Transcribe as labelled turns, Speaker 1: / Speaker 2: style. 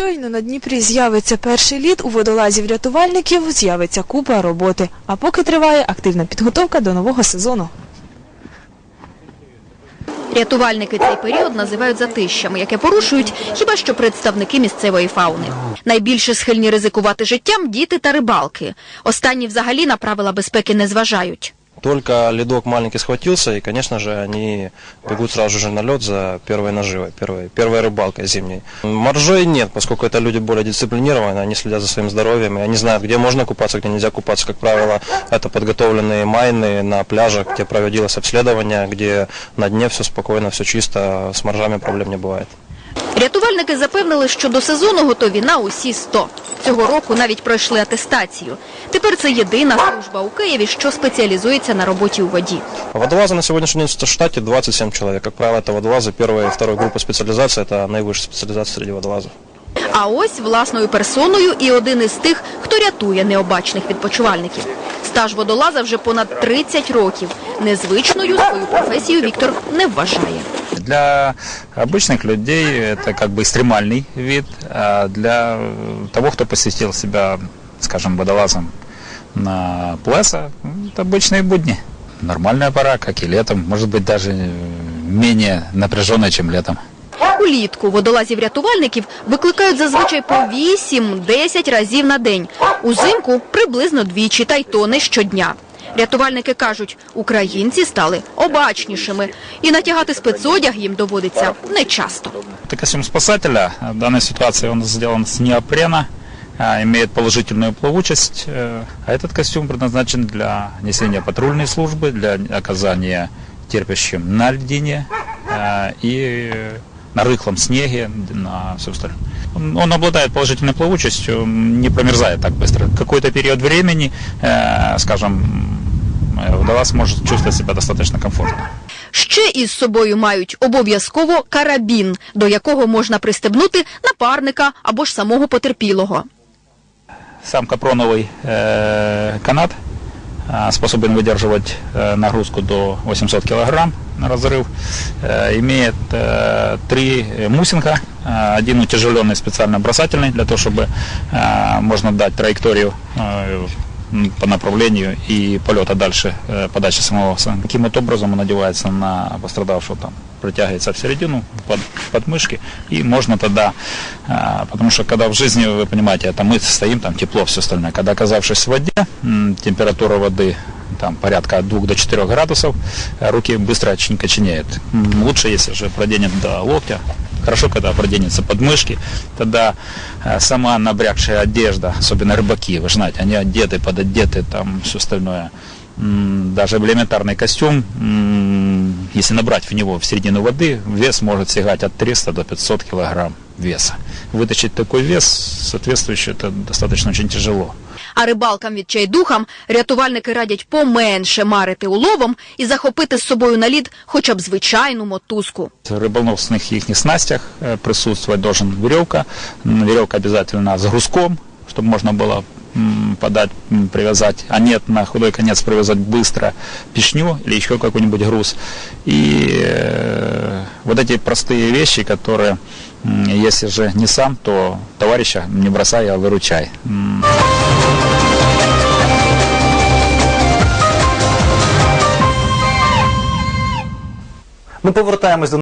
Speaker 1: Щойно на Дніпрі з'явиться перший лід, у водолазів-рятувальників з'явиться купа роботи. А поки триває активна підготовка до нового сезону.
Speaker 2: Рятувальники цей період називають затищами, яке порушують хіба що представники місцевої фауни. Найбільше схильні ризикувати життям діти та рибалки. Останні взагалі на правила безпеки не зважають.
Speaker 3: Только ледок маленький схватился, и, конечно же, они бегут сразу же на лед за первой наживой, первой, первой рыбалкой зимней. Моржей нет, поскольку это люди более дисциплинированные, они следят за своим здоровьем, и они знают, где можно купаться, где нельзя купаться. Как правило, это подготовленные майны на пляжах, где проводилось обследование, где на дне все спокойно, все чисто, с моржами проблем не бывает.
Speaker 2: Рятувальники запевнили, що до сезону готові на усі 100. Цього року навіть пройшли атестацію. Тепер це єдина служба у Києві, що спеціалізується на роботі у воді.
Speaker 3: Водолазы на сегодняшний день в штате 27 человек. Как правило, это водолазы первой и второй группы специализации, это наивысшая специализация среди водолазов.
Speaker 2: А ось власною персоною і один із тих, хто рятує необачних відпочивальників. Стаж водолаза вже понад 30 років. Незвичною свою професію Віктор не вважає.
Speaker 4: Для обычных людей это как бы экстремальный вид, а для э, того, кто посетил себя, скажем, водолазом на плеса, ну, это обычные будни. Нормальная пора, как и летом, может быть даже э, менее напряженная, чем летом.
Speaker 2: Улітку водолазів-рятувальників викликають зазвичай по 8-10 разів на день. Узимку приблизно двічі, та й то не щодня. Рятувальники кажуть, українці стали обачнішими, і натягати спецодяг їм доводиться нечасто.
Speaker 4: Это костюм спасателя. В данной ситуации он сделан с неопрена, а, имеет положительную плавучесть. э, А этот костюм предназначен для несения патрульной службы, для оказания терпящим на льдине а, и на рыхлом снеге, на все остальное. Он, он обладает положительной плавучестью, не промерзает так быстро. Какой-то период времени, э, скажем, э, водолаз может чувствовать себя достаточно комфортно.
Speaker 2: Ще із собою мають обов'язково карабін, до якого можна пристебнути напарника або ж самого потерпілого.
Speaker 4: Сам капроновый э, канат а, способен выдерживать э, нагрузку до 800 килограмм на разрыв. Э, имеет э, три э, мусинга. Э, один утяжеленный специально бросательный, для того, чтобы э, можно дать траекторию э, м, по направлению и полета дальше э, подачи самого. сам- Таким вот образом он одевается на пострадавшего там, притягивается в середину под, под мышки, и можно тогда, а, потому что когда в жизни, вы понимаете, это мы стоим, там тепло, все остальное, когда оказавшись в воде, м, температура воды там порядка от 2 до 4 градусов, э, руки быстро очень коченеют. М, Лучше, если же проденет до локтя, Хорошо, когда проденется под мышки, тогда э, сама набрякшая одежда, особенно рыбаки, вы знаете, они одеты, пододеты, там все остальное. Даже элементарный костюм, если набрать в него в середину воды, вес может сягать от 300 до 500 килограмм веса. Вытащить такой вес, соответствующий, это достаточно очень тяжело.
Speaker 2: А рибалкам відчайдухам рятувальники радять поменше марити уловом і захопити з собою на лід хоча б звичайну мотузку.
Speaker 4: В рыбоносных их снастях э, присутствовать должен веревка. М, Веревка обязательно с грузком, чтобы можно было м, Подать, привязать, а нет на худой конец привязать быстро пешню или еще какой-нибудь груз. И э, вот эти простые вещи, которые, если же не сам, то товарища не бросай, а выручай.
Speaker 5: Ми повертаємось до